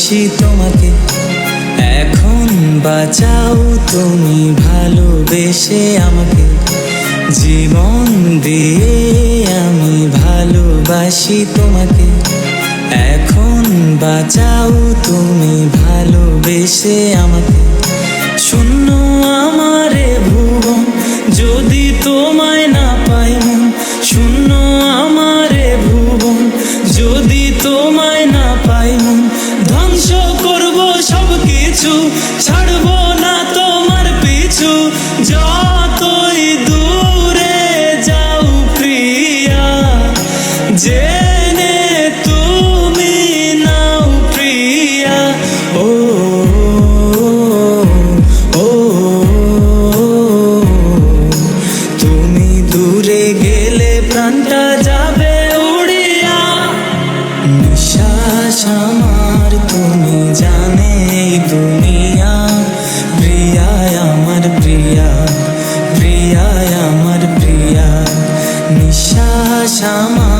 ভালোবাসি তোমাকে। এখন বাঁচাও তুমি ভালোবেসে আমাকে। জীবন দিয়ে আমি ভালোবাসি তোমাকে। এখন বাঁচাও তুমি ভালোবেসে আমাকে। শূন্য আমারে ভুবন, যদি তোমায় কিছু ছাড়বো না তোমার পিছু। যতই দূরে যাও প্রিয়া, জেনে তুমি নাও প্রিয়া। ও ও তুমি দূরে গেলে প্রাণটা যাবে উড়িয়া। নিঃশ্বাস নিঃশ্বাস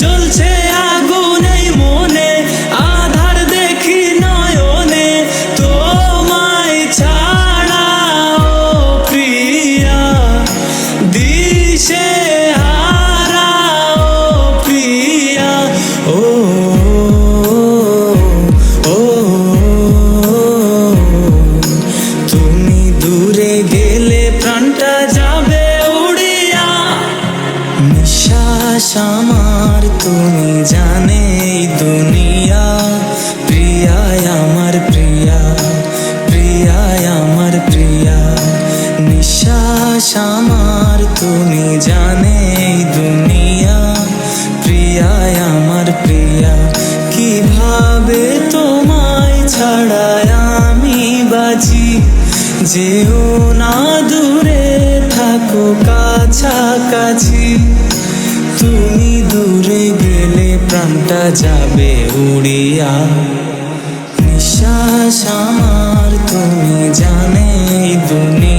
জ্বলছে আমার তুমি জানে দুনিয়া প্রিয়ায় আমার প্রিয়া প্রিয়ায় আমার প্রিয়া। নিঃশ্বাস আমার তুমি জানে দুনিয়া প্রিয়ায় আমার প্রিয়া। কীভাবে তোমায় ছাড়ায় আমি বাঁচি? যেও না দূরে থাকো কাছাকাছি। তুমি দূরে গেলে প্রাণটা যাবে উড়িয়া। নিঃশ্বাস আমার তুমি জানে দুনিয়া